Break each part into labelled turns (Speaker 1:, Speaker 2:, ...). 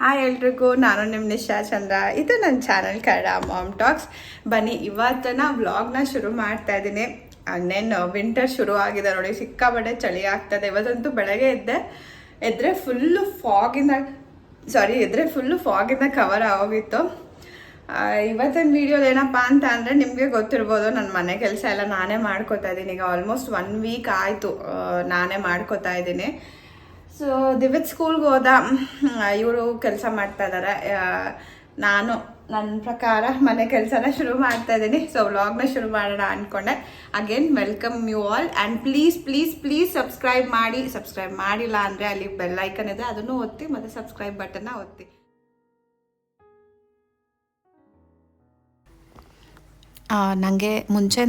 Speaker 1: Hi ಎಲ್ರಿಗೂ, ನಾನು ನಿಮ್ಮ ನಿಶಾ ಚಂದ್ರ. ಇದು ನನ್ನ ಚಾನಲ್ ಕನ್ನಡ ಮಾಮ್ ಟಾಕ್ಸ್ ಬನ್ನಿ ಇವತ್ತು ನಾ ವ್ಲಾಗ್ನ ಶುರು ಮಾಡ್ತಾ ಇದ್ದೀನಿ. ಇನ್ನೇನು ವಿಂಟರ್ ಶುರು ಆಗಿದೆ ನೋಡಿ, ಸಿಕ್ಕಾಪಟ್ಟೆ ಚಳಿ ಆಗ್ತದೆ. ಇವತ್ತಂತೂ ಬೆಳಗ್ಗೆ ಎದ್ದೆ, ಎದ್ರೆ ಫುಲ್ಲು ಫಾಗಿಂದ ಸಾರಿ ಎದ್ರೆ ಫುಲ್ಲು ಫಾಗಿಂದ ಕವರ್ ಆಗೋಗಿತ್ತು. ಇವತ್ತಿನ ವೀಡಿಯೋದು ಏನಪ್ಪ ಅಂತ ಅಂದರೆ, ನಿಮಗೆ ಗೊತ್ತಿರ್ಬೋದು ನನ್ನ ಮನೆ ಕೆಲಸ ಎಲ್ಲ ನಾನೇ ಮಾಡ್ಕೋತಾ ಇದ್ದೀನಿ. ಈಗ ಆಲ್ಮೋಸ್ಟ್ ಒನ್ ವೀಕ್ ಆಯಿತು ನಾನೇ ಮಾಡ್ಕೋತಾ ಇದ್ದೀನಿ. ಸೊ ದಿವಿತ್ ಸ್ಕೂಲ್ಗೆ ಹೋದ ಇವರು ಕೆಲಸ ಮಾಡ್ತಾ ಇದ್ದಾರೆ ನಾನು ನನ್ನ ಪ್ರಕಾರ ಮನೆ ಕೆಲಸನ ಶುರು ಮಾಡ್ತಾ ಇದ್ದೀನಿ. ಸೊ ವ್ಲಾಗ್ನ ಶುರು ಮಾಡೋಣ ಅಂದ್ಕೊಂಡೆ again welcome you all and please please please subscribe ಮಾಡಿ. ಸಬ್ಸ್ಕ್ರೈಬ್ ಮಾಡಿಲ್ಲ ಅಂದರೆ ಅಲ್ಲಿ ಬೆಲ್ ಐಕನ್ ಇದೆ, ಅದನ್ನು ಒತ್ತಿ ಮತ್ತು ಸಬ್ಸ್ಕ್ರೈಬ್ ಬಟನ್ನ ಒತ್ತಿ. ನನಗೆ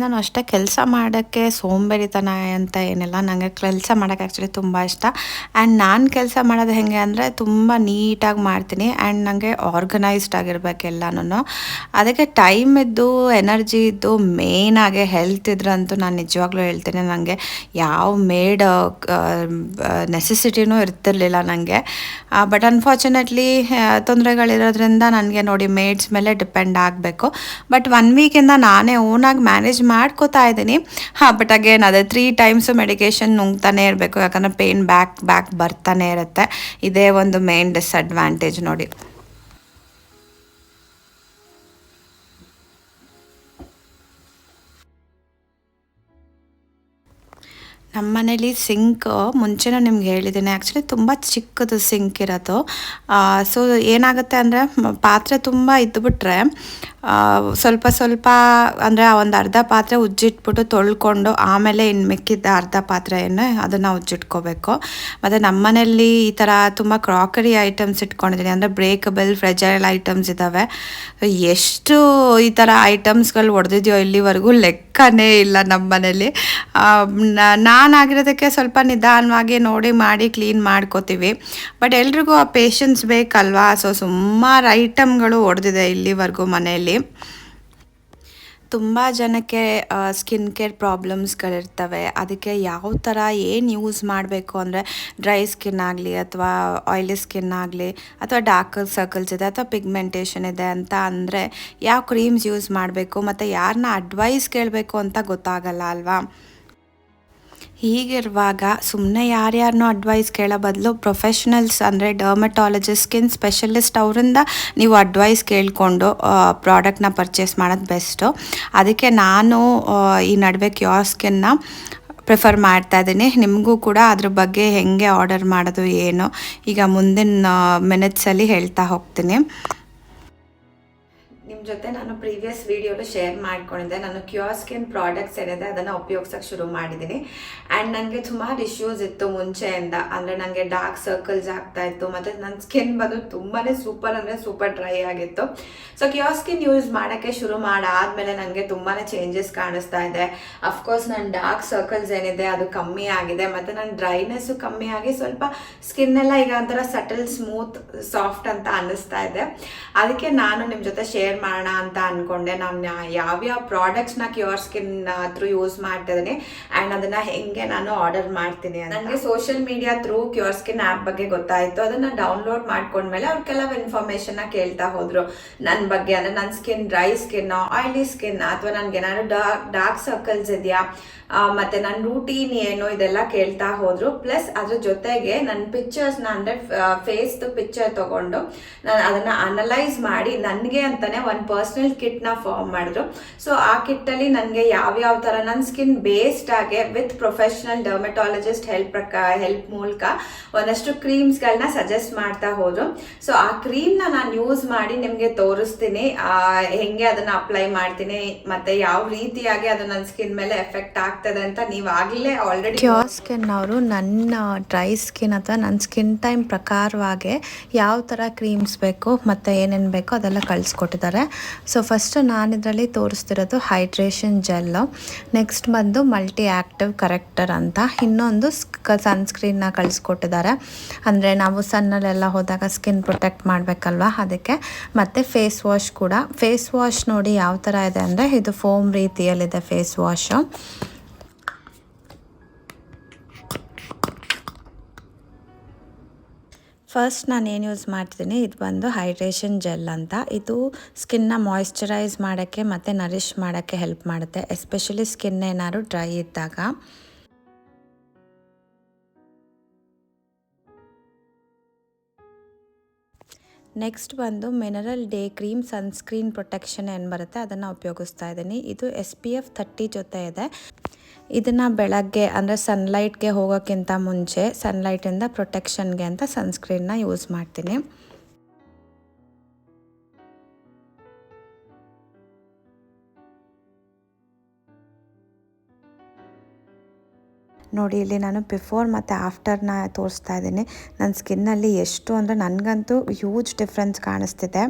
Speaker 1: ನಾನು ಅಷ್ಟೇ ಕೆಲಸ ಮಾಡೋಕ್ಕೆ ಸೋಂಬೇರಿತನ ಅಂತ ಏನಿಲ್ಲ. ನನಗೆ ಕೆಲಸ ಮಾಡೋಕ್ಕೆ ಆ್ಯಕ್ಚುಲಿ ತುಂಬ ಇಷ್ಟ. ಆ್ಯಂಡ್ ನಾನು ಕೆಲಸ ಮಾಡೋದು ಹೇಗೆ ಅಂದರೆ ತುಂಬ ನೀಟಾಗಿ ಮಾಡ್ತೀನಿ. ಆ್ಯಂಡ್ ನನಗೆ ಆರ್ಗನೈಸ್ಡ್ ಆಗಿರ್ಬೇಕು ಎಲ್ಲನೂ ಅದಕ್ಕೆ ಟೈಮ್ ಇದ್ದು ಎನರ್ಜಿ ಇದ್ದು ಮೇಯ್ನಾಗೆ ಹೆಲ್ತ್ ಇದ್ರಂತೂ ನಾನು ನಿಜವಾಗ್ಲೂ ಹೇಳ್ತೀನಿ ನನಗೆ ಯಾವ ಮೇಡ್ ನೆಸೆಸಿಟಿನೂ ಇರ್ತಿರ್ಲಿಲ್ಲ ನನಗೆ ಬಟ್ ಅನ್ಫಾರ್ಚುನೇಟ್ಲಿ ತೊಂದರೆಗಳಿರೋದ್ರಿಂದ ನನಗೆ ನೋಡಿ ಮೇಡ್ಸ್ ಮೇಲೆ ಡಿಪೆಂಡ್ ಆಗಬೇಕು. ಬಟ್ ಒನ್ ವೀಕಿಂದ ನಾನೇ ಓನಾಗಿ ಮ್ಯಾನೇಜ್ ಮಾಡ್ಕೋತಾ ಇದ್ದೀನಿ. ಹಾಂ ಬಟ್ ಅಗೇನ್ ಅದೇ ತ್ರೀ ಟೈಮ್ಸು ಮೆಡಿಕೇಶನ್ ನುಂಗ್ತಾನೆ ಇರಬೇಕು. ಯಾಕಂದರೆ ಪೇಯ್ನ್ ಬ್ಯಾಕ್ ಬ್ಯಾಕ್ ಬರ್ತಾನೆ ಇರುತ್ತೆ. ಇದೇ ಒಂದು ಮೇನ್ ಡಿಸ್ಅಡ್ವಾಂಟೇಜ್ ನೋಡಿ. ನಮ್ಮ ಮನೇಲಿ ಸಿಂಕ್ ಮುಂಚೆನೂ ನಿಮ್ಗೆ ಹೇಳಿದ್ದೀನಿ. ಆ್ಯಕ್ಚುಲಿ ತುಂಬ ಚಿಕ್ಕದು ಸಿಂಕ್ ಇರೋದು. ಸೊ ಏನಾಗುತ್ತೆ ಅಂದರೆ ಪಾತ್ರೆ ತುಂಬ ಇದ್ದುಬಿಟ್ರೆ ಆ, ಸ್ವಲ್ಪ ಸ್ವಲ್ಪ ಅಂದರೆ ಒಂದು ಅರ್ಧ ಪಾತ್ರೆ ಉಜ್ಜಿಟ್ಬಿಟ್ಟು ತೊಳ್ಕೊಂಡು ಆಮೇಲೆ ಇನ್ನು ಮಿಕ್ಕಿದ್ದ ಅರ್ಧ ಪಾತ್ರೆಯನ್ನು ಅದನ್ನು ಉಜ್ಜಿಟ್ಕೋಬೇಕು. ಮತ್ತು ನಮ್ಮ ಮನೇಲಿ ಈ ಥರ ತುಂಬ ಕ್ರಾಕರಿ ಐಟಮ್ಸ್ ಇಟ್ಕೊಂಡಿದ್ದೀನಿ. ಅಂದರೆ ಬ್ರೇಕಬಲ್ ಫ್ರೆಜೈಲ್ ಐಟಮ್ಸ್ ಇದ್ದಾವೆ ಎಷ್ಟು ಈ ಥರ ಐಟಮ್ಸ್ಗಳು ಒಡೆದಿದೆಯೋ ಇಲ್ಲಿವರೆಗೂ ಲೆಕ್ಕನೇ ಇಲ್ಲ ನಮ್ಮ ಮನೇಲಿ ನಾನಾಗಿರೋದಕ್ಕೆ ಸ್ವಲ್ಪ ನಿಧಾನವಾಗಿ ನೋಡಿ ಮಾಡಿ ಕ್ಲೀನ್ ಮಾಡ್ಕೋತೀವಿ. ಬಟ್ ಎಲ್ರಿಗೂ ಆ ಪೇಷನ್ಸ್ ಬೇಕಲ್ವಾ? ಸೊ ಸುಮಾರು ಐಟಮ್ಗಳು ಹೊಡೆದಿದೆ ಇಲ್ಲಿವರೆಗೂ ಮನೆಯಲ್ಲಿ. ತುಂಬ ಜನಕ್ಕೆ ಸ್ಕಿನ್ ಕೇರ್ ಪ್ರಾಬ್ಲಮ್ಸ್ಗಳಿರ್ತವೆ ಅದಕ್ಕೆ ಯಾವ ಥರ ಏನು ಯೂಸ್ ಮಾಡಬೇಕು ಅಂದರೆ ಡ್ರೈ ಸ್ಕಿನ್ ಆಗಲಿ ಅಥವಾ ಆಯ್ಲಿ ಸ್ಕಿನ್ ಆಗಲಿ ಅಥವಾ ಡಾರ್ಕ್ ಸರ್ಕಲ್ಸ್ ಇದೆ ಅಥವಾ ಪಿಗ್ಮೆಂಟೇಷನ್ ಇದೆ ಅಂತ ಅಂದರೆ ಯಾವ ಕ್ರೀಮ್ಸ್ ಯೂಸ್ ಮಾಡಬೇಕು ಮತ್ತು ಯಾರನ್ನ ಅಡ್ವೈಸ್ ಕೇಳಬೇಕು ಅಂತ ಗೊತ್ತಾಗಲ್ಲ ಅಲ್ವಾ? ಹೀಗಿರುವಾಗ ಸುಮ್ಮನೆ ಯಾರ್ಯಾರನ್ನೋ ಅಡ್ವೈಸ್ ಕೇಳೋ ಬದಲು ಪ್ರೊಫೆಷನಲ್ಸ್ ಅಂದರೆ ಡರ್ಮಟಾಲಜಿಸ್ಟ್ ಸ್ಕಿನ್ ಸ್ಪೆಷಲಿಸ್ಟ್ ಅವರಿಂದ ನೀವು ಅಡ್ವೈಸ್ ಕೇಳಿಕೊಂಡು ಪ್ರಾಡಕ್ಟ್ನ ಪರ್ಚೇಸ್ ಮಾಡೋದು ಬೆಸ್ಟು ಅದಕ್ಕೆ ನಾನು ಈ ನಡುವೆ ಕ್ಯಾಸ್ಕಿನ್ನ ಪ್ರಿಫರ್ ಮಾಡ್ತಾ ಇದ್ದೀನಿ. ನಿಮಗೂ ಕೂಡ ಅದ್ರ ಬಗ್ಗೆ ಹೆಂಗೆ ಆರ್ಡರ್ ಮಾಡೋದು, ಏನು, ಈಗ ಮುಂದಿನ ಮಿನಿಟ್ಸಲ್ಲಿ ಹೇಳ್ತಾ ಹೋಗ್ತೀನಿ. ನಿಮ್ಮ ಜೊತೆ ನಾನು ಪ್ರೀವಿಯಸ್ ವೀಡಿಯೋಲು ಶೇರ್ ಮಾಡ್ಕೊಂಡಿದ್ದೆ. ನಾನು ಕ್ಯೂರ್ಸ್ಕಿನ್ ಪ್ರಾಡಕ್ಟ್ಸ್ ಏನಿದೆ ಅದನ್ನು ಉಪಯೋಗಿಸೋಕೆ ಶುರು ಮಾಡಿದ್ದೀನಿ. ಆ್ಯಂಡ್ ನನಗೆ ಸುಮಾರು ಇಶ್ಯೂಸ್ ಇತ್ತು ಮುಂಚೆಯಿಂದ. ಅಂದರೆ ನನಗೆ ಡಾರ್ಕ್ ಸರ್ಕಲ್ಸ್ ಆಗ್ತಾ ಇತ್ತು. ಮತ್ತು ನನ್ನ ಸ್ಕಿನ್ ಬಂದು ತುಂಬಾ ಸೂಪರ್ ಅಂದರೆ ಸೂಪರ್ ಡ್ರೈ ಆಗಿತ್ತು. ಸೊ ಕ್ಯೂರ್ಸ್ಕಿನ್ ಯೂಸ್ ಮಾಡೋಕ್ಕೆ ಶುರು ಮಾಡಾದ್ಮೇಲೆ ನನಗೆ ತುಂಬಾ ಚೇಂಜಸ್ ಕಾಣಿಸ್ತಾ ಇದೆ. ಅಫ್ಕೋರ್ಸ್ ನನ್ನ ಡಾರ್ಕ್ ಸರ್ಕಲ್ಸ್ ಏನಿದೆ ಅದು ಕಮ್ಮಿ ಆಗಿದೆ. ಮತ್ತು ನನ್ನ ಡ್ರೈನೆಸ್ಸು ಕಮ್ಮಿ ಆಗಿ ಸ್ವಲ್ಪ ಸ್ಕಿನ್ ಎಲ್ಲ ಈಗ ಒಂಥರ ಸಟಲ್ ಸ್ಮೂತ್ ಸಾಫ್ಟ್ ಅಂತ ಅನ್ನಿಸ್ತಾ ಇದೆ. ಅದಕ್ಕೆ ನಾನು ನಿಮ್ಮ ಜೊತೆ ಶೇರ್ ಮಾಡೋಣ ಅಂತ ಅನ್ಕೊಂಡೆ. ನಾನು ಯಾವ್ಯಾವ ಪ್ರಾಡಕ್ಟ್ಸ್ನ ಕ್ಯೂರ್ ಸ್ಕಿನ್ ಥ್ರೂ ಯೂಸ್ ಮಾಡ್ತಾ ಇದ್ದೀನಿ ಆ್ಯಂಡ್ ಅದನ್ನು ಹೆಂಗೆ ನಾನು ಆರ್ಡರ್ ಮಾಡ್ತೀನಿ ನನಗೆ social media through CureSkin app ಬಗ್ಗೆ ಗೊತ್ತಾಯಿತು. ಅದನ್ನು ಡೌನ್ಲೋಡ್ ಮಾಡ್ಕೊಂಡ್ಮೇಲೆ ಅವ್ರು ಕೆಲವು ಇನ್ಫಾರ್ಮೇಷನ್ನ ಕೇಳ್ತಾ ಹೋದರು. ನನ್ನ ಬಗ್ಗೆ ಅಂದರೆ ನನ್ನ skin dry skin oily skin ಅಥವಾ ನನಗೆ ಏನಾದ್ರು ಡಾರ್ಕ್ ಡಾರ್ಕ್ ಸರ್ಕಲ್ಸ್ ಇದೆಯಾ? ಮತ್ತೆ ನನ್ನ ರೂಟೀನ್ ಏನು ಇದೆಲ್ಲ ಕೇಳ್ತಾ ಹೋದ್ರು. ಪ್ಲಸ್ ಅದ್ರ ಜೊತೆಗೆ ನನ್ನ ಪಿಕ್ಚರ್ಸ್ನ ಅಂದರೆ ಫೇಸ್ದು ಪಿಕ್ಚರ್ ತಗೊಂಡು ನಾನು ಅದನ್ನ ಅನಲೈಸ್ ಮಾಡಿ ನನಗೆ ಅಂತಾನೆ ಒಂದು ಪರ್ಸ್ನಲ್ ಕಿಟ್ನ ಫಾರ್ಮ್ ಮಾಡಿದ್ರು. ಸೊ ಆ ಕಿಟ್ಟಲ್ಲಿ ನನಗೆ ಯಾವ್ಯಾವ ಥರ ನನ್ನ ಸ್ಕಿನ್ ಬೇಸ್ಡ್ ಆಗಿ with professional dermatologist help help ಮೂಲಕ ಒಂದಷ್ಟು ಕ್ರೀಮ್ಸ್ಗಳನ್ನ ಸಜೆಸ್ಟ್ ಮಾಡ್ತಾ ಹೋದ್ರು. ಸೊ ಆ ಕ್ರೀಮ್ನ ನಾನು ಯೂಸ್ ಮಾಡಿ ನಿಮಗೆ ತೋರಿಸ್ತೀನಿ. ಹೆಂಗೆ ಅದನ್ನ ಅಪ್ಲೈ ಮಾಡ್ತೀನಿ, ಮತ್ತೆ ಯಾವ ರೀತಿಯಾಗಿ ಅದು ನನ್ನ ಸ್ಕಿನ್ ಮೇಲೆ ಎಫೆಕ್ಟ್ ಆಗ್ತದೆ ಅಂತ ನೀವು ಆಗಲೇ ಆಲ್ರೆಡಿ
Speaker 2: ಕ್ಯೂರ್ ಸ್ಕಿನ್ ಅವರು ನನ್ನ ಡ್ರೈ ಸ್ಕಿನ್ ಅಥವಾ ನನ್ನ ಸ್ಕಿನ್ ಟೈಮ್ ಪ್ರಕಾರವಾಗಿ ಯಾವ ಥರ ಕ್ರೀಮ್ಸ್ ಬೇಕು, ಮತ್ತು ಏನೇನು ಬೇಕೋ ಅದೆಲ್ಲ ಕಳಿಸ್ಕೊಟ್ಟಿದ್ದಾರೆ. ಸೊ ಫಸ್ಟು ನಾನು ಇದರಲ್ಲಿ ತೋರಿಸ್ತಿರೋದು ಹೈಡ್ರೇಷನ್ ಜೆಲ್ಲು ನೆಕ್ಸ್ಟ್ ಬಂದು ಮಲ್ಟಿ ಆ್ಯಕ್ಟಿವ್ ಕರೆಕ್ಟರ್ ಅಂತ. ಇನ್ನೊಂದು ಸನ್ಸ್ಕ್ರೀನ್ನ ಕಳಿಸ್ಕೊಟ್ಟಿದ್ದಾರೆ. ಅಂದರೆ ನಾವು ಸಣ್ಣಲ್ಲೆಲ್ಲ ಹೋದಾಗ ಸ್ಕಿನ್ ಪ್ರೊಟೆಕ್ಟ್ ಮಾಡಬೇಕಲ್ವ ಅದಕ್ಕೆ. ಮತ್ತು ಫೇಸ್ ವಾಶ್ ಕೂಡ. ಫೇಸ್ ವಾಶ್ ನೋಡಿ ಯಾವ ಥರ ಇದೆ ಅಂದರೆ ಇದು ಫೋಮ್ ರೀತಿಯಲ್ಲಿದೆ ಫೇಸ್ ವಾಶು ಫಸ್ಟ್ ನಾನು ಏನು ಯೂಸ್ ಮಾಡ್ತಿದ್ದೀನಿ ಇದು ಬಂದು ಹೈಡ್ರೇಷನ್ ಜೆಲ್ ಅಂತ. ಇದು ಸ್ಕಿನ್ನ ಮಾಯಿಶ್ಚರೈಸ್ ಮಾಡೋಕ್ಕೆ ಮತ್ತು ನರಿಷ್ ಮಾಡೋಕ್ಕೆ ಹೆಲ್ಪ್ ಮಾಡುತ್ತೆ. ಎಸ್ಪೆಷಲಿ ಸ್ಕಿನ್ ಏನಾದ್ರು ಡ್ರೈ ಇದ್ದಾಗ. ನೆಕ್ಸ್ಟ್ ಬಂದು mineral day cream sunscreen protection ಏನು ಬರುತ್ತೆ? ಅದನ್ನು ಉಪಯೋಗಿಸ್ತಾ ಇದ್ದೀನಿ. ಇದು ಎಸ್ ಪಿ ಎಫ್ ಥರ್ಟಿ ಜೊತೆ ಇದೆ. ಇದನ್ನು ಬೆಳಗ್ಗೆ ಅಂದರೆ ಸನ್ಲೈಟ್ಗೆ ಹೋಗೋಕ್ಕಿಂತ ಮುಂಚೆ ಸನ್ಲೈಟಿಂದ ಪ್ರೊಟೆಕ್ಷನ್ಗೆ ಅಂತ ಸನ್ಸ್ಕ್ರೀನ್ನ ಯೂಸ್ ಮಾಡ್ತೀನಿ. ನೋಡಿ, ಇಲ್ಲಿ ನಾನು ಬಿಫೋರ್ ಮತ್ತು ಆಫ್ಟರ್ನ ತೋರಿಸ್ತಾ ಇದ್ದೀನಿ. ನನ್ನ ಸ್ಕಿನ್ನಲ್ಲಿ ಎಷ್ಟು ಅಂದರೆ ನನಗಂತೂ ಹ್ಯೂಜ್ ಡಿಫ್ರೆನ್ಸ್ ಕಾಣಿಸ್ತಿದೆ.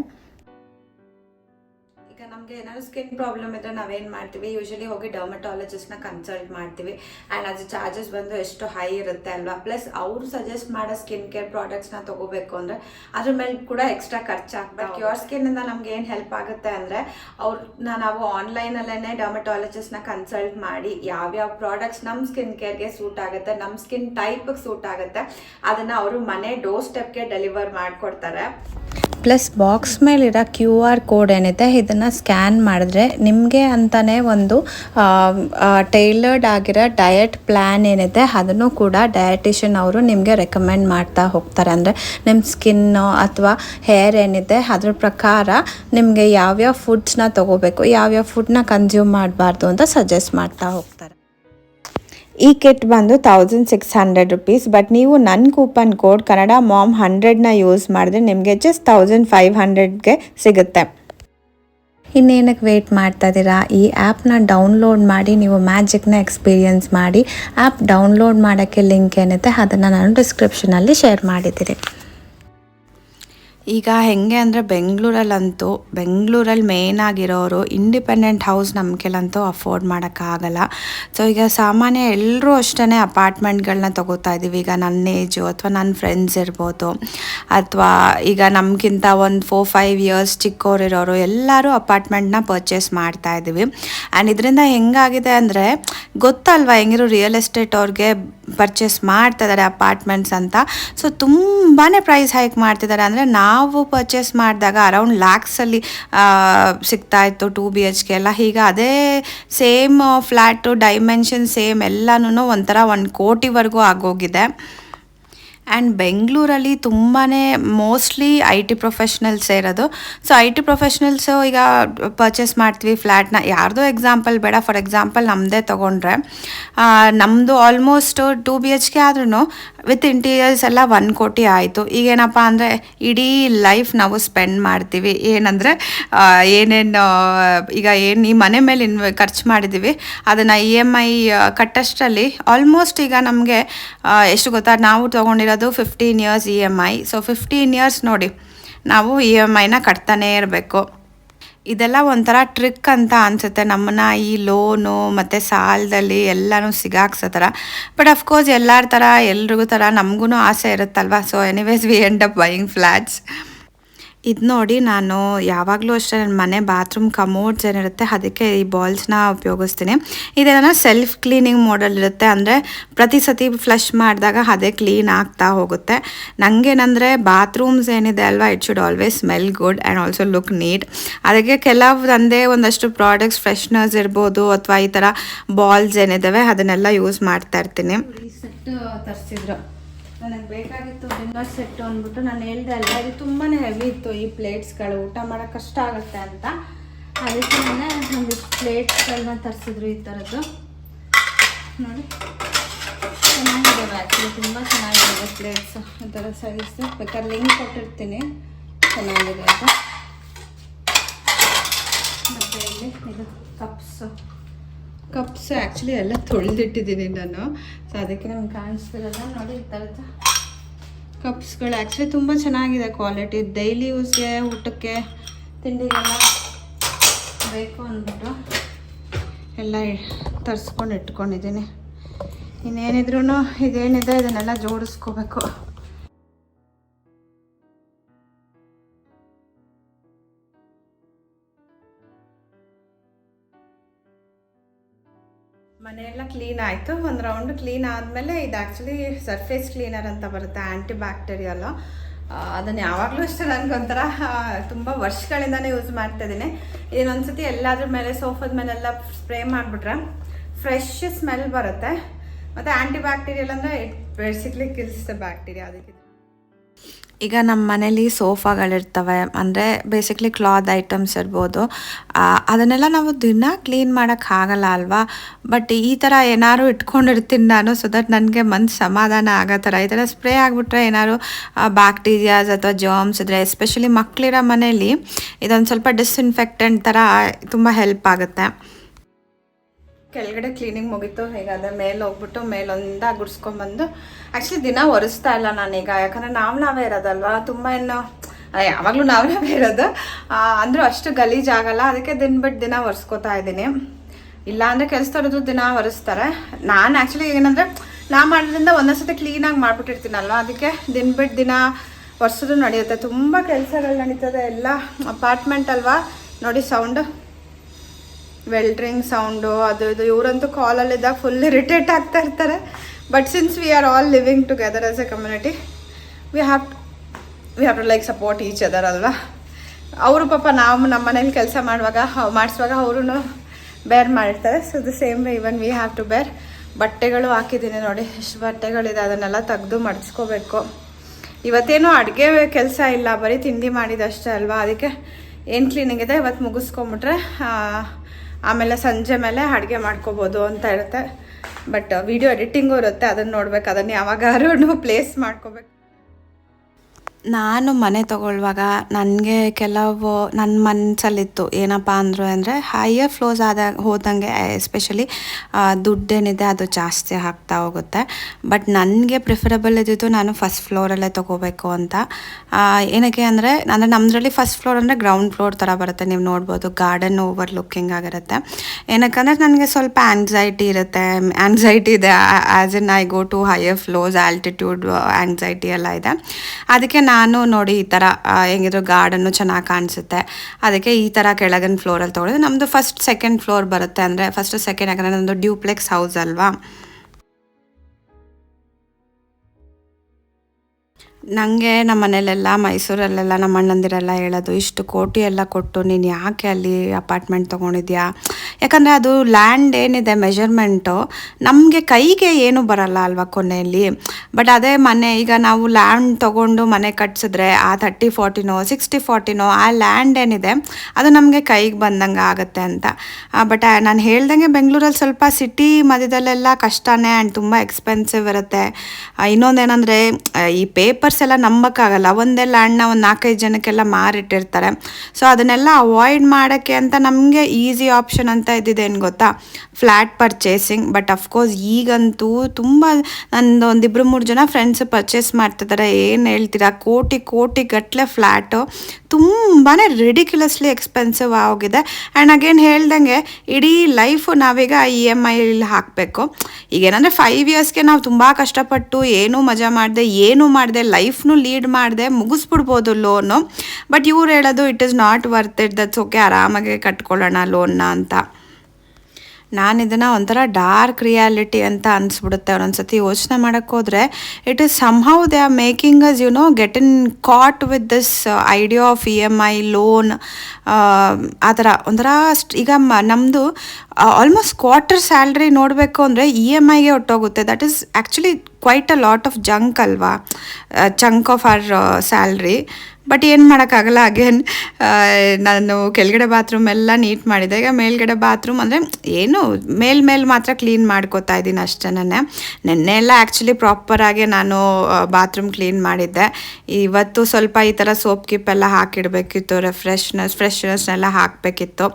Speaker 1: ಸ್ಕಿನ್ ಪ್ರಾಬ್ಲಮ್ ಇದ್ರೆ ನಾವೇನು ಮಾಡ್ತೀವಿ? ಯೂಶಲಿ ಹೋಗಿ ಡರ್ಮಟಾಲಜಿಸ್ಟ್ನ ಕನ್ಸಲ್ಟ್ ಮಾಡ್ತೀವಿ. ಆ್ಯಂಡ್ ಅದು ಚಾರ್ಜಸ್ ಬಂದು ಎಷ್ಟು ಹೈ ಇರುತ್ತೆ ಅಲ್ವಾ? ಪ್ಲಸ್ ಅವರು ಸಜೆಸ್ಟ್ ಮಾಡೋ ಸ್ಕಿನ್ ಕೇರ್ ಪ್ರಾಡಕ್ಟ್ಸ್ನ ತಗೋಬೇಕು ಅಂದರೆ ಅದ್ರ ಮೇಲೆ ಕೂಡ ಎಕ್ಸ್ಟ್ರಾ ಖರ್ಚಾಗ್ಬೇಕು ಕ್ಯೂರ್ ಸ್ಕಿನ್ನಿಂದ ನಮ್ಗೆ ಏನು ಹೆಲ್ಪ್ ಆಗುತ್ತೆ ಅಂದರೆ ಅವ್ರನ್ನ ನಾವು ಆನ್ಲೈನಲ್ಲೇ ಡರ್ಮಟಾಲಜಿಸ್ಟ್ನ ಕನ್ಸಲ್ಟ್ ಮಾಡಿ ಯಾವ್ಯಾವ ಪ್ರಾಡಕ್ಟ್ಸ್ ನಮ್ಮ ಸ್ಕಿನ್ ಕೇರ್ಗೆ ಸೂಟ್ ಆಗುತ್ತೆ ನಮ್ಮ ಸ್ಕಿನ್ ಟೈಪ್ಗೆ ಸೂಟ್ ಆಗುತ್ತೆ, ಅದನ್ನು ಅವರು ಮನೆ ಡೋರ್ ಸ್ಟೆಪ್ಗೆ ಡೆಲಿವರ್ ಮಾಡಿಕೊಡ್ತಾರೆ.
Speaker 2: ಪ್ಲಸ್ ಬಾಕ್ಸ್ ಮೇಲಿರೋ ಕ್ಯೂ ಆರ್ ಕೋಡ್ ಏನಿದೆ, ಇದನ್ನು ಸ್ಕ್ಯಾನ್ ಮಾಡಿದ್ರೆ ನಿಮಗೆ ಅಂತಲೇ ಒಂದು ಟೈಲರ್ಡ್ ಆಗಿರೋ ಡಯಟ್ ಪ್ಲ್ಯಾನ್ ಏನಿದೆ, ಅದನ್ನು ಕೂಡ ಡಯಟಿಷಿಯನ್ ಅವರು ನಿಮಗೆ ರೆಕಮೆಂಡ್ ಮಾಡ್ತಾ ಹೋಗ್ತಾರೆ. ಅಂದರೆ ನಿಮ್ಮ ಸ್ಕಿನ್ನು ಅಥವಾ ಹೇರ್ ಏನಿದೆ, ಅದ್ರ ಪ್ರಕಾರ ನಿಮಗೆ ಯಾವ್ಯಾವ ಫುಡ್ಸ್ನ ತೊಗೋಬೇಕು, ಯಾವ್ಯಾವ ಫುಡ್ನ ಕನ್ಸ್ಯೂಮ್ ಮಾಡಬಾರ್ದು ಅಂತ ಸಜೆಸ್ಟ್ ಮಾಡ್ತಾ ಹೋಗ್ತಾರೆ. ಈ ಕಿಟ್ ಬಂದು thousand six hundred rupees but ನೀವು ನನ್ನ ಕೂಪನ್ ಕೋಡ್ ಕನ್ನಡ ಮಾಮ್ ಹಂಡ್ರೆಡ್ನ ಯೂಸ್ ಮಾಡಿದ್ರೆ ನಿಮಗೆ ಜಸ್ಟ್ ತೌಸಂಡ್ ಫೈವ್ ಹಂಡ್ರೆಡ್ಗೆ ಸಿಗುತ್ತೆ. ಇನ್ನೇನಕ್ಕೆ ವೆಯ್ಟ್ ಮಾಡ್ತಾ ಇದ್ದೀರಾ? ಈ ಆ್ಯಪ್ನ ಡೌನ್ಲೋಡ್ ಮಾಡಿ, ನೀವು ಮ್ಯಾಜಿಕ್ನ ಎಕ್ಸ್ಪೀರಿಯನ್ಸ್ ಮಾಡಿ ಆ್ಯಪ್ ಡೌನ್ಲೋಡ್ ಮಾಡೋಕ್ಕೆ ಲಿಂಕ್ ಏನಿದೆ ಅದನ್ನು ನಾನು ಡಿಸ್ಕ್ರಿಪ್ಷನಲ್ಲಿ ಶೇರ್ ಮಾಡಿದ್ದೀನಿ. ಈಗ ಹೆಂಗೆ ಅಂದರೆ ಬೆಂಗಳೂರಲ್ಲಂತೂ ಬೆಂಗಳೂರಲ್ಲಿ ಮೇನ್ ಆಗಿರೋರು ಇಂಡಿಪೆಂಡೆಂಟ್ ಹೌಸ್ ನಮಗೆಲ್ಲಂತೂ ಅಫೋರ್ಡ್ ಮಾಡೋಕ್ಕಾಗಲ್ಲ. ಸೊ ಈಗ ಸಾಮಾನ್ಯ ಎಲ್ಲರೂ ಅಷ್ಟೇ ಅಪಾರ್ಟ್ಮೆಂಟ್ಗಳನ್ನ ತಗೋತಾ ಇದ್ದೀವಿ ಈಗ ನನ್ನ ಏಜು ಅಥವಾ ನನ್ನ ಫ್ರೆಂಡ್ಸ್ ಇರ್ಬೋದು. ಅಥವಾ ಈಗ ನಮಗಿಂತ ಒಂದು ಫೋರ್ ಫೈವ್ ಇಯರ್ಸ್ ಚಿಕ್ಕವರಿರೋರು ಎಲ್ಲರೂ ಅಪಾರ್ಟ್ಮೆಂಟ್ನ ಪರ್ಚೇಸ್ ಮಾಡ್ತಾ ಇದ್ದೀವಿ ಆ್ಯಂಡ್ ಇದರಿಂದ ಹೆಂಗಾಗಿದೆ ಅಂದರೆ ಗೊತ್ತಲ್ವಾ ಹೆಂಗಿರೋ ರಿಯಲ್ ಎಸ್ಟೇಟ್ ಅವ್ರಿಗೆ ಪರ್ಚೇಸ್ ಮಾಡ್ತಾ ಇದ್ದಾರೆ ಅಪಾರ್ಟ್ಮೆಂಟ್ಸ್ ಅಂತ. ಸೊ ತುಂಬಾ ಪ್ರೈಸ್ ಹೈಕ್ ಮಾಡ್ತಿದ್ದಾರೆ ಅಂದರೆ ನಾವು ಪರ್ಚೇಸ್ ಮಾಡಿದಾಗ ಅರೌಂಡ್ ಲ್ಯಾಕ್ಸಲ್ಲಿ ಸಿಗ್ತಾ ಇತ್ತು ಟೂ ಬಿ ಎಚ್ ಕೆ ಎಲ್ಲ. ಈಗ ಅದೇ ಸೇಮ್ ಫ್ಲ್ಯಾಟು ಡೈಮೆನ್ಷನ್ ಸೇಮ್ ಎಲ್ಲನೂ ಒಂಥರ ಒಂದು ಕೋಟಿವರೆಗೂ ಆಗೋಗಿದೆ. ಆ್ಯಂಡ್ ಬೆಂಗಳೂರಲ್ಲಿ ತುಂಬಾ ಮೋಸ್ಟ್ಲಿ ಐ ಟಿ ಪ್ರೊಫೆಷ್ನಲ್ಸೇ ಇರೋದು. ಸೊ ಐ ಟಿ ಪ್ರೊಫೆಷ್ನಲ್ಸು ಈಗ ಪರ್ಚೇಸ್ ಮಾಡ್ತೀವಿ ಫ್ಲ್ಯಾಟ್ನ ಯಾರ್ದೋ ಎಕ್ಸಾಂಪಲ್ ಬೇಡ. ಫಾರ್ ಎಕ್ಸಾಂಪಲ್ ನಮ್ಮದೇ ತೊಗೊಂಡ್ರೆ ನಮ್ಮದು almost two B H K ಆದ್ರೂ ವಿತ್ ಇಂಟೀರಿಯರ್ಸ್ ಎಲ್ಲ ಒನ್ ಕೋಟಿ ಆಯಿತು. ಈಗೇನಪ್ಪ ಅಂದರೆ ಇಡೀ ಲೈಫ್ ನಾವು ಸ್ಪೆಂಡ್ ಮಾಡ್ತೀವಿ. ಏನಂದರೆ ಏನೇನು ಈಗ ಏನು ಈ ಮನೆ ಮೇಲೆ ಇನ್ವೆ ಖರ್ಚು ಮಾಡಿದ್ದೀವಿ ಅದನ್ನು ಇ ಎಂ ಐ ಕಟ್ಟಷ್ಟರಲ್ಲಿ ಆಲ್ಮೋಸ್ಟ್ ಈಗ ನಮಗೆ ಎಷ್ಟು ಗೊತ್ತಾ? ನಾವು ತೊಗೊಂಡಿರೋದು fifteen years E M I so fifteen years ನೋಡಿ, ನಾವು ಇ ಎಂ ಐನ ಕಟ್ತಾನೇ ಇರಬೇಕು. ಇದೆಲ್ಲ ಒಂಥರ ಟ್ರಿಕ್ ಅಂತ ಅನಿಸುತ್ತೆ. ನಮ್ಮನ್ನ ಈ ಲೋನು ಮತ್ತು ಸಾಲದಲ್ಲಿ ಎಲ್ಲನೂ ಸಿಗಾಕ್ಸೋ ಥರ ಬಟ್ ಅಫ್ಕೋರ್ಸ್ ಎಲ್ಲರ ಥರ ಎಲ್ರಿಗೂ ಥರ ನಮಗೂ ಆಸೆ ಇರುತ್ತಲ್ವ? So anyways we end up buying flats ಇದು ನೋಡಿ ನಾನು ಯಾವಾಗಲೂ ಅಷ್ಟೇ ನನ್ನ ಮನೆ ಬಾತ್ರೂಮ್ ಕಮೋಡ್ಸ್ ಏನಿರುತ್ತೆ ಅದಕ್ಕೆ ಈ ಬಾಲ್ಸ್ನ ಉಪಯೋಗಿಸ್ತೀನಿ. ಇದೇನೋ ಸೆಲ್ಫ್ ಕ್ಲೀನಿಂಗ್ ಮೋಡಲ್ ಇರುತ್ತೆ. ಅಂದರೆ ಪ್ರತಿ ಸತಿ ಫ್ಲಶ್ ಮಾಡಿದಾಗ ಅದೇ ಕ್ಲೀನ್ ಆಗ್ತಾ ಹೋಗುತ್ತೆ. ನನಗೇನಂದರೆ ಬಾತ್ರೂಮ್ಸ್ ಏನಿದೆ ಅಲ್ವಾ it should always smell good and also look neat ಅದಕ್ಕೆ ಕೆಲವು ಅಂದೇ ಒಂದಷ್ಟು ಪ್ರಾಡಕ್ಟ್ಸ್ ಫ್ರೆಶ್ನರ್ಸ್ ಇರ್ಬೋದು ಅಥವಾ ಈ ಥರ ಬಾಲ್ಸ್ ಏನಿದ್ದಾವೆ ಅದನ್ನೆಲ್ಲ ಯೂಸ್ ಮಾಡ್ತಾ ಇರ್ತೀನಿ.
Speaker 1: ತರಿಸಿದ್ರು. ನನಗೆ ಬೇಕಾಗಿತ್ತು ಡಿನ್ನರ್ ಸೆಟ್ಟು ಅಂದ್ಬಿಟ್ಟು ನಾನು ಹೇಳ್ದೆ ಅಲ್ಲ ಇದು ತುಂಬಾ ಹೆವಿ ಇತ್ತು ಈ ಪ್ಲೇಟ್ಸ್ಗಳು ಊಟ ಮಾಡೋಕೆ ಕಷ್ಟ ಆಗುತ್ತೆ ಅಂತ. ಅದಕ್ಕೆ ನಾನು ಒಂದಿಷ್ಟು ಪ್ಲೇಟ್ಸ್ಗಳನ್ನ ತರಿಸಿದ್ರು ಈ ಥರದ್ದು ನೋಡಿ. ಚೆನ್ನಾಗಿದ್ದಾವೆ ಆ್ಯಕ್ಚುಲಿ ತುಂಬ ಚೆನ್ನಾಗಿದ್ದಾವೆ ಪ್ಲೇಟ್ಸ್ ಈ ಥರ ಸೈಜ್ ಬೇಕಾದ್ರೆ ಲಿಂಕ್ ಕೊಟ್ಟಿರ್ತೀನಿ. ಚೆನ್ನಾಗಿದೆ ಅಂತ. ಮತ್ತು ಇಲ್ಲಿ ಇದು ಕಪ್ಸು ಕಪ್ಸ್ ಆ್ಯಕ್ಚುಲಿ ಎಲ್ಲ ತೊಳೆದಿಟ್ಟಿದ್ದೀನಿ ನಾನು. ಸೊ ಅದಕ್ಕೆ ನಮ್ಗೆ ಕಾಣಿಸ್ತಿರಲ್ಲ ನೋಡಿ, ಈ ಥರದ ಕಪ್ಸ್ಗಳು ಆ್ಯಕ್ಚುಲಿ ತುಂಬ ಚೆನ್ನಾಗಿದೆ ಕ್ವಾಲಿಟಿ ಡೈಲಿ ಯೂಸ್ಗೆ ಊಟಕ್ಕೆ, ತಿಂಡಿಗೆಲ್ಲ ಬೇಕು ಅಂದ್ಬಿಟ್ಟು ಎಲ್ಲ ತರಿಸ್ಕೊಂಡು ಇಟ್ಕೊಂಡಿದ್ದೀನಿ. ಇನ್ನೇನಿದ್ರು ಇದೇನಿದೆ, ಇದನ್ನೆಲ್ಲ ಜೋಡಿಸ್ಕೋಬೇಕು. ಕ್ಲೀನ್ ಆಯಿತು. ಒಂದು ರೌಂಡ್ ಕ್ಲೀನ್ ಆದಮೇಲೆ ಇದು ಆ್ಯಕ್ಚುಲಿ ಸರ್ಫೇಸ್ ಕ್ಲೀನರ್ ಅಂತ ಬರುತ್ತೆ ಆ್ಯಂಟಿ ಬ್ಯಾಕ್ಟೀರಿಯಲ್ ಅದನ್ನು ಯಾವಾಗಲೂ ಅಷ್ಟೇ ಒಂಥರ ತುಂಬ ವರ್ಷಗಳಿಂದನೇ ಯೂಸ್ ಮಾಡ್ತಾ ಇದ್ದೀನಿ. ಇದನ್ನೊಂದ್ಸತಿ ಎಲ್ಲಾದ್ರ ಮೇಲೆ ಸೋಫಾದ ಮೇಲೆಲ್ಲ ಸ್ಪ್ರೇ ಮಾಡಿಬಿಟ್ರೆ ಫ್ರೆಶ್ ಸ್ಮೆಲ್ ಬರುತ್ತೆ. ಮತ್ತು ಆ್ಯಂಟಿ ಬ್ಯಾಕ್ಟೀರಿಯಲ್ ಅಂದರೆ it basically kills the bacteria ಅದಕ್ಕೆ
Speaker 2: ಈಗ ನಮ್ಮ ಮನೇಲಿ ಸೋಫಾಗಳಿರ್ತವೆ. ಅಂದರೆ ಬೇಸಿಕ್ಲಿ ಕ್ಲಾತ್ ಐಟಮ್ಸ್ ಇರ್ಬೋದು. ಅದನ್ನೆಲ್ಲ ನಾವು ದಿನ ಕ್ಲೀನ್ ಮಾಡೋಕ್ಕಾಗಲ್ಲ ಅಲ್ವಾ? ಬಟ್ ಈ ಥರ ಏನಾದ್ರು ಇಟ್ಕೊಂಡಿರ್ತೀನಿ ನಾನು ಸೊ ದಟ್ ನನಗೆ ಮನ್ಸು ಸಮಾಧಾನ ಆಗೋ ಥರ ಈ ಥರ ಸ್ಪ್ರೇ ಆಗಿಬಿಟ್ರೆ ಏನಾದ್ರು ಬ್ಯಾಕ್ಟೀರಿಯಾಸ್ ಅಥವಾ ಜರ್ಮ್ಸ್ ಇದ್ದರೆ ಎಸ್ಪೆಷಲಿ ಮಕ್ಕಳಿರೋ ಮನೇಲಿ ಇದೊಂದು ಸ್ವಲ್ಪ ಡಿಸ್ಇನ್ಫೆಕ್ಟೆಂಟ್ ಥರ ತುಂಬ ಹೆಲ್ಪ್ ಆಗುತ್ತೆ.
Speaker 1: ಕೆಳಗಡೆ ಕ್ಲೀನಿಂಗ್ ಮುಗೀತು ಹೇಗಾದ್ರೆ ಮೇಲೆ ಹೋಗ್ಬಿಟ್ಟು ಮೇಲೊಂದ ಗುಡ್ಸ್ಕೊಂಡ್ಬಂದು ಆ್ಯಕ್ಚುಲಿ ದಿನ ಒರೆಸ್ತಾ ಇಲ್ಲ ನಾನೀಗ, ಯಾಕಂದರೆ ನಾವು ನಾವೇ ಇರೋದಲ್ವ, ತುಂಬ ಏನು ಯಾವಾಗಲೂ ನಾವು ನಾವೇ ಇರೋದು. ಅಂದರೂ ಅಷ್ಟು ಗಲೀಜಾಗಲ್ಲ ಅದಕ್ಕೆ ದಿನ ಬಿಟ್ಟು ದಿನ ಒರೆಸ್ಕೋತಾ ಇದ್ದೀನಿ. ಇಲ್ಲ ಅಂದರೆ ಕೆಲಸದವ್ರದ್ದು ದಿನ ಒರೆಸ್ತಾರೆ. ನಾನು ಆ್ಯಕ್ಚುಲಿ ಏನಂದರೆ, ನಾ ಮಾಡೋದ್ರಿಂದ ಒಂದೊಂದ್ಸತಿ ಕ್ಲೀನಾಗಿ ಮಾಡಿಬಿಟ್ಟಿರ್ತೀನಲ್ವ, ಅದಕ್ಕೆ ದಿನ ಬಿಟ್ಟು ದಿನ ಒರೆಸೋದು ನಡೆಯುತ್ತೆ. ತುಂಬ ಕೆಲಸಗಳು ನಡೀತದೆ ಎಲ್ಲ ಅಪಾರ್ಟ್ಮೆಂಟ್ ಅಲ್ವಾ, ನೋಡಿ ಸೌಂಡು ವೆಲ್ಡ್ರಿಂಗ್ ಸೌಂಡು, ಅದು ಇದು ಇವರಂತೂ ಕಾಲಲ್ಲಿದ್ದಾಗ ಫುಲ್ ಇರಿಟೇಟ್ ಆಗ್ತಾ ಇರ್ತಾರೆ. But since we are all living together as a community we have we have to like support each other ಅಲ್ವಾ? ಅವರು ಪಾಪ ನಾವು ನಮ್ಮ ಮನೇಲಿ ಕೆಲಸ ಮಾಡುವಾಗ, ಮಾಡಿಸುವಾಗ ಅವರು ಬೇರ್ ಮಾಡಿರ್ತಾರೆ so the same way even we have to bear ಬಟ್ಟೆಗಳು ಹಾಕಿದ್ದೀನಿ ನೋಡಿ, ಎಷ್ಟು ಬಟ್ಟೆಗಳಿದೆ ಅದನ್ನೆಲ್ಲ ತೆಗೆದು ಮಡಿಸ್ಕೋಬೇಕು ಇವತ್ತೇನು ಅಡುಗೆ ಕೆಲಸ ಇಲ್ಲ, ಬರೀ ತಿಂಡಿ ಮಾಡಿದಷ್ಟೇ ಅಲ್ವಾ? ಅದಕ್ಕೆ ಏನು ಕ್ಲೀನಿಂಗ್ ಇದೆ? ಇವತ್ತು ಮುಗಿಸ್ಕೊಂಬಿಟ್ರೆ ಆಮೇಲೆ ಸಂಜೆ ಮೇಲೆ ಅಡುಗೆ ಮಾಡ್ಕೋಬೋದು ಅಂತ ಇರುತ್ತೆ. ಬಟ್ ವಿಡಿಯೋ ಎಡಿಟಿಂಗು ಇರುತ್ತೆ, ಅದನ್ನು ನೋಡ್ಬೇಕು, ಅದನ್ನು ಯಾವಾಗಾದ್ರೂ ಪ್ಲೇಸ್ ಮಾಡ್ಕೋಬೇಕು.
Speaker 2: ನಾನು ಮನೆ ತಗೊಳ್ಳುವಾಗ ನನಗೆ ಕೆಲವು ನನ್ನ ಮನಸ್ಸಲ್ಲಿತ್ತು ಏನಪ್ಪ ಅಂದರು ಅಂದರೆ ಹೈಯರ್ ಫ್ಲೋಸ್ ಆದ ಹೋದಂಗೆ ಎಸ್ಪೆಷಲಿ ದುಡ್ಡೇನಿದೆ ಅದು ಜಾಸ್ತಿ ಆಗ್ತಾ ಹೋಗುತ್ತೆ. ಬಟ್ ನನಗೆ ಪ್ರಿಫರಬಲ್ ಇದ್ದಿದ್ದು ನಾನು ಫಸ್ಟ್ ಫ್ಲೋರಲ್ಲೇ ತೊಗೋಬೇಕು ಅಂತ. ಏನಕ್ಕೆ ಅಂದರೆ ಅಂದರೆ ನಮ್ಮದ್ರಲ್ಲಿ ಫಸ್ಟ್ ಫ್ಲೋರ್ ಅಂದರೆ ಗ್ರೌಂಡ್ ಫ್ಲೋರ್ ಥರ ಬರುತ್ತೆ. ನೀವು ನೋಡ್ಬೋದು ಗಾರ್ಡನ್ ಓವರ್ ಲುಕ್ಕಿಂಗ್ ಆಗಿರುತ್ತೆ ಏನಕ್ಕಂದರೆ ನನಗೆ ಸ್ವಲ್ಪ ಆ್ಯಂಗ್ಸೈಟಿ ಇರುತ್ತೆ. ಆ್ಯಂಗ್ಸೈಟಿ ಇದೆ as in I go to higher floors altitude anxiety ಎಲ್ಲ ಇದೆ. ಅದಕ್ಕೆ ನಾನು ನೋಡಿ ಈ ಥರ ಹೆಂಗಿದ್ರು ಗಾರ್ಡನ್ನು ಚೆನ್ನಾಗಿ ಕಾಣಿಸುತ್ತೆ. ಅದಕ್ಕೆ ಈ ಥರ ಕೆಳಗಿನ ಫ್ಲೋರಲ್ಲಿ ತೊಗೊಳೋದು. ನಮ್ಮದು ಫಸ್ಟ್ ಸೆಕೆಂಡ್ ಫ್ಲೋರ್ ಬರುತ್ತೆ ಅಂದರೆ ಫಸ್ಟ್ ಸೆಕೆಂಡ್ ಯಾಕಂದರೆ ನಮ್ಮದು ಡ್ಯೂಪ್ಲೆಕ್ಸ್ ಹೌಸ್ ಅಲ್ವಾ. ನನಗೆ ನಮ್ಮ ಮನೇಲೆಲ್ಲ, ಮೈಸೂರಲ್ಲೆಲ್ಲ ನಮ್ಮ ಅಣ್ಣಂದಿರೆಲ್ಲ ಹೇಳೋದು, ಇಷ್ಟು ಕೋಟಿ ಎಲ್ಲ ಕೊಟ್ಟು ನೀನು ಯಾಕೆ ಅಲ್ಲಿ ಅಪಾರ್ಟ್ಮೆಂಟ್ ತೊಗೊಂಡಿದ್ಯಾ? ಯಾಕಂದರೆ ಅದು ಲ್ಯಾಂಡ್ ಏನಿದೆ ಮೆಜರ್ಮೆಂಟು ನಮಗೆ ಕೈಗೆ ಏನು ಬರಲ್ಲ ಅಲ್ವಾ ಕೊನೆಯಲ್ಲಿ. ಬಟ್ ಅದೇ ಮನೆ, ಈಗ ನಾವು ಲ್ಯಾಂಡ್ ತೊಗೊಂಡು ಮನೆ ಕಟ್ಸಿದ್ರೆ, ಆ ತರ್ಟಿ ಫಾರ್ಟಿನೋ ಸಿಕ್ಸ್ಟಿ ಫಾರ್ಟಿನೋ ಆ ಲ್ಯಾಂಡ್ ಏನಿದೆ, ಅದು ನಮಗೆ ಕೈಗೆ ಬಂದಂಗೆ ಆಗುತ್ತೆ ಅಂತ. ಬಟ್ ನಾನು ಹೇಳ್ದಂಗೆ ಬೆಂಗಳೂರಲ್ಲಿ ಸ್ವಲ್ಪ ಸಿಟಿ ಮಧ್ಯದಲ್ಲೆಲ್ಲ ಕಷ್ಟನೇ ಆ್ಯಂಡ್ ತುಂಬ ಎಕ್ಸ್ಪೆನ್ಸಿವ್ ಇರುತ್ತೆ. ಇನ್ನೊಂದೇನೆಂದರೆ ಈ ಪೇಪರ್ಸ್ ಎಲ್ಲ ನಂಬಕ್ಕಾಗಲ್ಲ. ಒಂದೇ ಲ್ಯಾಂಡ್ನ ಒಂದು ನಾಲ್ಕೈದು ಜನಕ್ಕೆಲ್ಲ ಮಾರಿಟ್ಟಿರ್ತಾರೆ. ಸೊ ಅದನ್ನೆಲ್ಲ ಅವಾಯ್ಡ್ ಮಾಡೋಕ್ಕೆ ಅಂತ ನಮಗೆ ಈಸಿ ಆಪ್ಷನ್ ಅಂತ ಇದ್ದಿದೆ ಏನು ಗೊತ್ತಾ? ಫ್ಲ್ಯಾಟ್ ಪರ್ಚೇಸಿಂಗ್ ಬಟ್ ಅಫ್ಕೋರ್ಸ್ ಈಗಂತೂ ತುಂಬ ನಂದು ಒಂದಿಬ್ಬರು ಮೂರು ಜನ ಫ್ರೆಂಡ್ಸ್ ಪರ್ಚೇಸ್ ಮಾಡ್ತಿದ್ದಾರೆ ಏನು ಹೇಳ್ತೀರಾ? ಕೋಟಿ ಕೋಟಿ ಗಟ್ಟಲೆ ಫ್ಲ್ಯಾಟು ತುಂಬಾ ರೆಡಿಕ್ಯುಲಸ್ಲಿ ಎಕ್ಸ್ಪೆನ್ಸಿವ್ ಆಗಿದೆ ಆ್ಯಂಡ್ ಅಗೇನ್ ಹೇಳ್ದಂಗೆ, ಇಡೀ ಲೈಫು ನಾವೀಗ ಇ ಎಂ ಐಲಿ ಹಾಕಬೇಕು. ಈಗೇನಂದರೆ ಫೈವ್ ಇಯರ್ಸ್ಗೆ ನಾವು ತುಂಬ ಕಷ್ಟಪಟ್ಟು ಏನೂ ಮಜಾ ಮಾಡಿದೆ, ಏನೂ ಮಾಡಿದೆ ಲೈಫ್ನು ಲೀಡ್ ಮಾಡಿದೆ ಮುಗಿಸ್ಬಿಡ್ಬೋದು ಲೋನು ಬಟ್ ಇವ್ರು ಹೇಳೋದು it is not worth it that's okay ಆರಾಮಾಗೆ ಕಟ್ಕೊಳ್ಳೋಣ ಲೋನ್ನ ಅಂತ. ನಾನು ಇದನ್ನು ಒಂಥರ ಡಾರ್ಕ್ ರಿಯಾಲಿಟಿ ಅಂತ ಅನಿಸ್ಬಿಡುತ್ತೆ. ಒಂದೊಂದ್ಸತಿ ಯೋಚನೆ ಮಾಡೋಕ್ಕೆ ಹೋದರೆ it is somehow they are making us you know get in caught with this idea of E M I loan ಆ ಥರ. ಒಂಥರ ಈಗ ನಮ್ಮದು ಆಲ್ಮೋಸ್ಟ್ ಕ್ವಾರ್ಟರ್ ಸ್ಯಾಲ್ರಿ ನೋಡಬೇಕು ಅಂದರೆ ಇ ಎಂ ಐಗೆ ಒಟ್ಟೋಗುತ್ತೆ. That is actually quite a lot of junk ಅಲ್ವಾ? Chunk of our salary but ಏನು ಮಾಡೋಕ್ಕಾಗಲ್ಲ ಅಗೇನ್ ನಾನು ಕೆಳಗಡೆ ಬಾತ್ರೂಮ್ ಎಲ್ಲ ನೀಟ್ ಮಾಡಿದೆ. ಈಗ ಮೇಲ್ಗಡೆ ಬಾತ್ರೂಮ್ ಅಂದರೆ ಏನು, ಮೇಲ್ ಮೇಲೆ ಮಾತ್ರ ಕ್ಲೀನ್ ಮಾಡ್ಕೋತಾ ಇದ್ದೀನಿ ಅಷ್ಟೇ ನಿನ್ನೆ ಎಲ್ಲ ಆ್ಯಕ್ಚುಲಿ ಪ್ರಾಪರಾಗಿ ನಾನು ಬಾತ್ರೂಮ್ ಕ್ಲೀನ್ ಮಾಡಿದ್ದೆ. ಇವತ್ತು ಸ್ವಲ್ಪ ಈ ಥರ ಸೋಪ್ ಕಿಪ್ ಎಲ್ಲ ಹಾಕಿಡಬೇಕಿತ್ತು ಫ್ರೆಶ್ನೆಸ್ ಫ್ರೆಶ್ನೆಸ್ನೆಲ್ಲ ಹಾಕಬೇಕಿತ್ತು.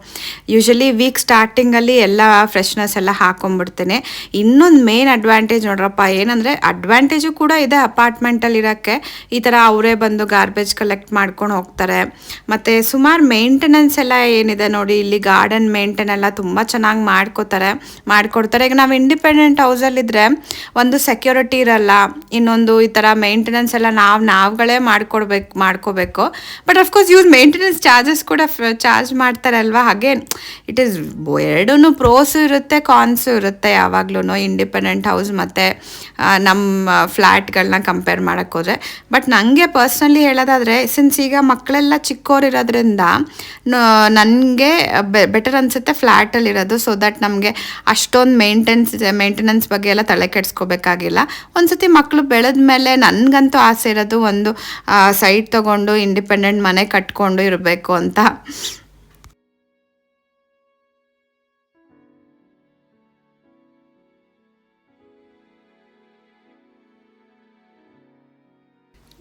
Speaker 2: ಯೂಶಲಿ ವೀಕ್ ಸ್ಟಾರ್ಟಿಂಗಲ್ಲಿ ಎಲ್ಲ ಫ್ರೆಶ್ನೆಸ್ ಎಲ್ಲ ಹಾಕೊಂಡ್ಬಿಡ್ತೀನಿ. ಇನ್ನೊಂದು ಮೇನ್ ಅಡ್ವಾಂಟೇಜ್ ನೋಡ್ರಪ್ಪ, ಏನಂದರೆ ಅಡ್ವಾಂಟೇಜು ಕೂಡ ಇದೆ ಅಪಾರ್ಟ್ಮೆಂಟಲ್ಲಿ ಇರೋಕ್ಕೆ ಈ ಥರ ಅವರೇ ಬಂದು ಗಾರ್ಬೇಜ್ ಕಲೆಕ್ಟ್ ಮಾಡ್ಕೊಂಡು ಹೋಗ್ತಾರೆ. ಮತ್ತು
Speaker 1: ಸುಮಾರು ಮೇಂಟೆನೆನ್ಸ್ ಎಲ್ಲ ಏನಿದೆ ನೋಡಿ, ಇಲ್ಲಿ ಗಾರ್ಡನ್ ಮೇಂಟೆನ್ ಎಲ್ಲ ತುಂಬ ಚೆನ್ನಾಗಿ ಮಾಡ್ಕೋತಾರೆ, ಮಾಡ್ಕೊಡ್ತಾರೆ. ಈಗ ನಾವು ಇಂಡಿಪೆಂಡೆಂಟ್ ಹೌಸಲ್ಲಿದ್ದರೆ ಒಂದು ಸೆಕ್ಯೂರಿಟಿ ಇರಲ್ಲ, ಇನ್ನೊಂದು ಈ ಥರ ಮೇಂಟೆನೆನ್ಸ್ ಎಲ್ಲ ನಾವು, ನಾವುಗಳೇ ಮಾಡ್ಕೊಡ್ಬೇಕು, ಮಾಡ್ಕೋಬೇಕು. ಬಟ್ ಅಫ್ಕೋರ್ಸ್ ಇವ್ರು ಮೇಂಟೆನೆನ್ಸ್ ಚಾರ್ಜಸ್ ಕೂಡ ಚಾರ್ಜ್ ಮಾಡ್ತಾರೆ ಅಲ್ವಾ ಹಾಗೆ ಇಟ್ ಈಸ್ ಎರಡೂ ಪ್ರೋಸು ಇರುತ್ತೆ ಕಾನ್ಸು ಇರುತ್ತೆ ಯಾವಾಗ್ಲೂ ಇಂಡಿಪೆಂಡೆಂಟ್ ಹೌಸ್ ಮತ್ತು ನಮ್ಮ ಫ್ಲ್ಯಾಟ್ಗಳನ್ನ ಕಂಪೇರ್ ಮಾಡೋಕ್ಕೋದ್ರೆ ಬಟ್ ನನಗೆ ಪರ್ಸ್ನಲಿ ಹೇಳೋದಾದರೆ ಸಿನ್ಸ್ ಈಗ ಮಕ್ಕಳೆಲ್ಲ ಚಿಕ್ಕವರಿರೋದ್ರಿಂದ ನನಗೆ ಬೆಟರ್ ಅನಿಸುತ್ತೆ ಫ್ಲ್ಯಾಟಲ್ಲಿರೋದು ಸೊ ದಟ್ ನಮಗೆ ಅಷ್ಟೊಂದು ಮೇಂಟೆನ್ಸ್ ಮೇಂಟೆನೆನ್ಸ್ ಬಗ್ಗೆ ಎಲ್ಲ ತಲೆ ಕೆಡಿಸ್ಕೋಬೇಕಾಗಿಲ್ಲ. ಒಂದು ಸತಿ ಮಕ್ಕಳು ಬೆಳೆದ ಮೇಲೆ ನನಗಂತೂ ಆಸೆ ಇರೋದು ಒಂದು ಸೈಟ್ ತೊಗೊಂಡು ಇಂಡಿಪೆಂಡೆಂಟ್ ಮನೆ ಕಟ್ಕೊಂಡು ಇರಬೇಕು ಅಂತ.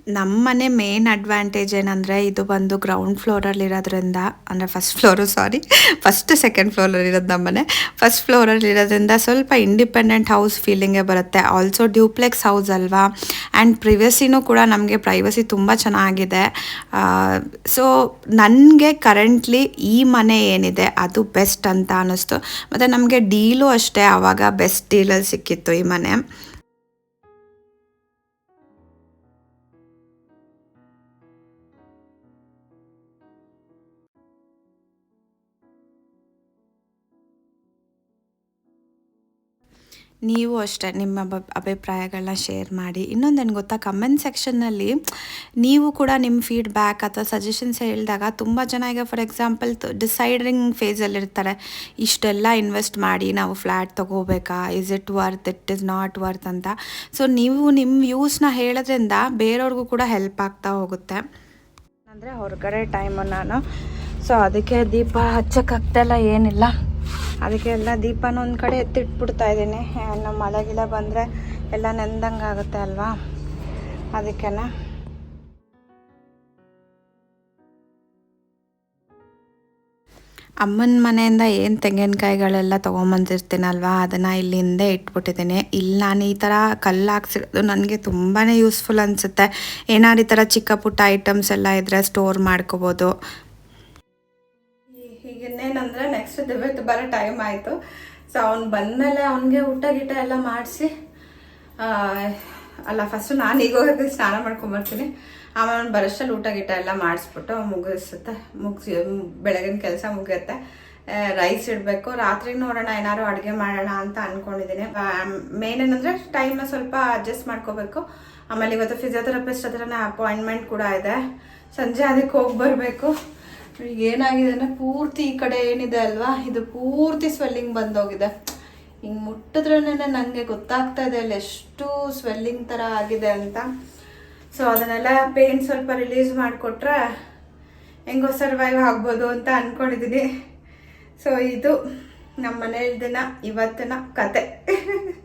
Speaker 1: ನಮ್ಮ ಮನೆ ಮೇನ್ ಅಡ್ವಾಂಟೇಜ್ ಏನಂದರೆ ಇದು ಬಂದು ಗ್ರೌಂಡ್ ಫ್ಲೋರಲ್ಲಿರೋದ್ರಿಂದ ಅಂದರೆ first floor sorry first second ಫ್ಲೋರಲ್ಲಿ ಇರೋದು ನಮ್ಮ ಮನೆ ಫಸ್ಟ್ ಫ್ಲೋರಲ್ಲಿರೋದ್ರಿಂದ ಸ್ವಲ್ಪ ಇಂಡಿಪೆಂಡೆಂಟ್ ಹೌಸ್ ಫೀಲಿಂಗೇ ಬರುತ್ತೆ. ಆಲ್ಸೋ ಡ್ಯೂಪ್ಲೆಕ್ಸ್ ಹೌಸ್ ಅಲ್ವಾ? ಆ್ಯಂಡ್ ಪ್ರಿವಸಿನೂ ಕೂಡ ನಮಗೆ ಪ್ರೈವಸಿ ತುಂಬ ಚೆನ್ನಾಗಿದೆ. ಸೊ ನನಗೆ ಕರೆಂಟ್ಲಿ ಈ ಮನೆ ಏನಿದೆ, ಅದು ಬೆಸ್ಟ್ ಅಂತ ಅನ್ನಿಸ್ತು. ಮತ್ತು ನಮಗೆ ಡೀಲು ಅಷ್ಟೇ ಆವಾಗ ಬೆಸ್ಟ್ ಡೀಲಲ್ಲಿ ಸಿಕ್ಕಿತ್ತು ಈ ಮನೆ. ನೀವು ಅಷ್ಟೇ ನಿಮ್ಮ ಅಭ- ಅಭಿಪ್ರಾಯಗಳನ್ನ ಶೇರ್ ಮಾಡಿ. ಇನ್ನೊಂದೇನು ಗೊತ್ತಾ? ಕಮೆಂಟ್ ಸೆಕ್ಷನ್ನಲ್ಲಿ ನೀವು ಕೂಡ ನಿಮ್ಮ ಫೀಡ್ಬ್ಯಾಕ್ ಅಥವಾ ಸಜೆಷನ್ಸ್ ಹೇಳಿದಾಗ ತುಂಬ ಜನ ಈಗ ಫಾರ್ ಎಕ್ಸಾಂಪಲ್ ಡಿಸೈಡಿಂಗ್ ಫೇಸಲ್ಲಿರ್ತಾರೆ ಇಷ್ಟೆಲ್ಲ ಇನ್ವೆಸ್ಟ್ ಮಾಡಿ ನಾವು flat ತೊಗೋಬೇಕಾ? Is it worth it is not worth ಅಂತ. ಸೊ ನೀವು ನಿಮ್ಮ ವ್ಯೂಸ್ನ ಹೇಳೋದ್ರಿಂದ ಬೇರೆಯವ್ರಿಗೂ ಕೂಡ ಹೆಲ್ಪ್ ಆಗ್ತಾ ಹೋಗುತ್ತೆ. ಅಂದರೆ ಹೊರಗಡೆ ಟೈಮು ನಾನು. ಸೊ ಅದಕ್ಕೆ ದೀಪ ಹಚ್ಚಕ್ಕಾಗ್ತಾಯಿಲ್ಲ ಏನಿಲ್ಲ. ಅದಕ್ಕೆ ಎಲ್ಲ ದೀಪನ ಒಂದು ಕಡೆ ಎತ್ತಿಟ್ಬಿಡ್ತಾ ಇದ್ದೀನಿ. ನಮ್ಮ ಮಳೆ ಗಿಲ ಬಂದರೆ ಎಲ್ಲ ನೆಂದಂಗೆ ಆಗುತ್ತೆ ಅಲ್ವಾ? ಅದಕ್ಕೆ ಅಮ್ಮನ ಮನೆಯಿಂದ ಏನು ತೆಂಗಿನಕಾಯಿಗಳೆಲ್ಲ ತೊಗೊಂಬಂದಿರ್ತೀನಲ್ವಾ? ಅದನ್ನು ಇಲ್ಲಿ ಹಿಂದೆ ಇಟ್ಬಿಟ್ಟಿದ್ದೀನಿ. ಇಲ್ಲಿ ನಾನು ಈ ಥರ ಕಲ್ಲು ಹಾಕ್ಸಿರೋದು ನನಗೆ ತುಂಬಾ ಯೂಸ್ಫುಲ್ ಅನಿಸುತ್ತೆ. ಏನಾದ್ರು ಈ ಥರ ಚಿಕ್ಕ ಪುಟ್ಟ ಐಟಮ್ಸ್ ಎಲ್ಲ ಇದ್ದರೆ ಸ್ಟೋರ್ ಮಾಡ್ಕೋಬೋದು. ಈಗಿನ್ನೇನಂದರೆ ನೆಕ್ಸ್ಟ್ ದಿವ್ಯಕ್ಕೆ ಬರೋ ಟೈಮ್ ಆಯಿತು. ಸೊ ಅವ್ನು ಬಂದಮೇಲೆ ಅವನಿಗೆ ಊಟ ಗೀಟ ಎಲ್ಲ ಮಾಡಿಸಿ ಅಲ್ಲ ಫಸ್ಟು ನಾನು ಈಗ ಹೋಗಿ ಸ್ನಾನ ಮಾಡ್ಕೊಂಬರ್ತೀನಿ ಆಮೇಲೆ ಅವ್ನು ಬರೋಷ್ಟಲ್ಲಿ ಊಟ ಗೀಟ ಎಲ್ಲ ಮಾಡಿಸ್ಬಿಟ್ಟು ಮುಗಿಸುತ್ತೆ ಮುಗಿಸಿ, ಬೆಳಗಿನ ಕೆಲಸ ಮುಗಿಯುತ್ತೆ. ರೈಸ್ ಇಡಬೇಕು. ರಾತ್ರಿ ನೋಡೋಣ, ಏನಾದ್ರು ಅಡುಗೆ ಮಾಡೋಣ ಅಂತ ಅಂದ್ಕೊಂಡಿದ್ದೀನಿ ಮೇನ್ ಏನಂದರೆ ಟೈಮ್ನ ಸ್ವಲ್ಪ ಅಡ್ಜಸ್ಟ್ ಮಾಡ್ಕೋಬೇಕು. ಆಮೇಲೆ ಇವತ್ತು ಫಿಸಿಯೋಥೆರಪಿಸ್ಟ್ ಹತ್ರನೇ ಅಪಾಯಿಂಟ್ಮೆಂಟ್ ಕೂಡ ಇದೆ. ಸಂಜೆ ಅದಕ್ಕೆ ಹೋಗಿ ಬರಬೇಕು. ಏನಾಗಿದೆ ಅಂದರೆ ಪೂರ್ತಿ ಈ ಕಡೆ ಏನಿದೆ ಅಲ್ವಾ? ಇದು ಪೂರ್ತಿ ಸ್ವೆಲ್ಲಿಂಗ್ ಬಂದೋಗಿದೆ. ಹಿಂಗೆ ಮುಟ್ಟಿದ್ರೇ ನನಗೆ ಗೊತ್ತಾಗ್ತಾ ಇದೆ ಅಲ್ಲಿ ಎಷ್ಟು ಸ್ವೆಲ್ಲಿಂಗ್ ಥರ ಆಗಿದೆ ಅಂತ. ಸೊ ಅದನ್ನೆಲ್ಲ ಪೇನ್ ಸ್ವಲ್ಪ ರಿಲೀಸ್ ಮಾಡಿಕೊಟ್ರೆ ಹೆಂಗೋ ಸರ್ವೈವ್ ಆಗ್ಬೋದು ಅಂತ ಅಂದ್ಕೊಂಡಿದ್ದೀನಿ ಸೊ ಇದು ನಮ್ಮ ಮನೆಯ ದಿನ ಇವತ್ತಿನ ಕತೆ.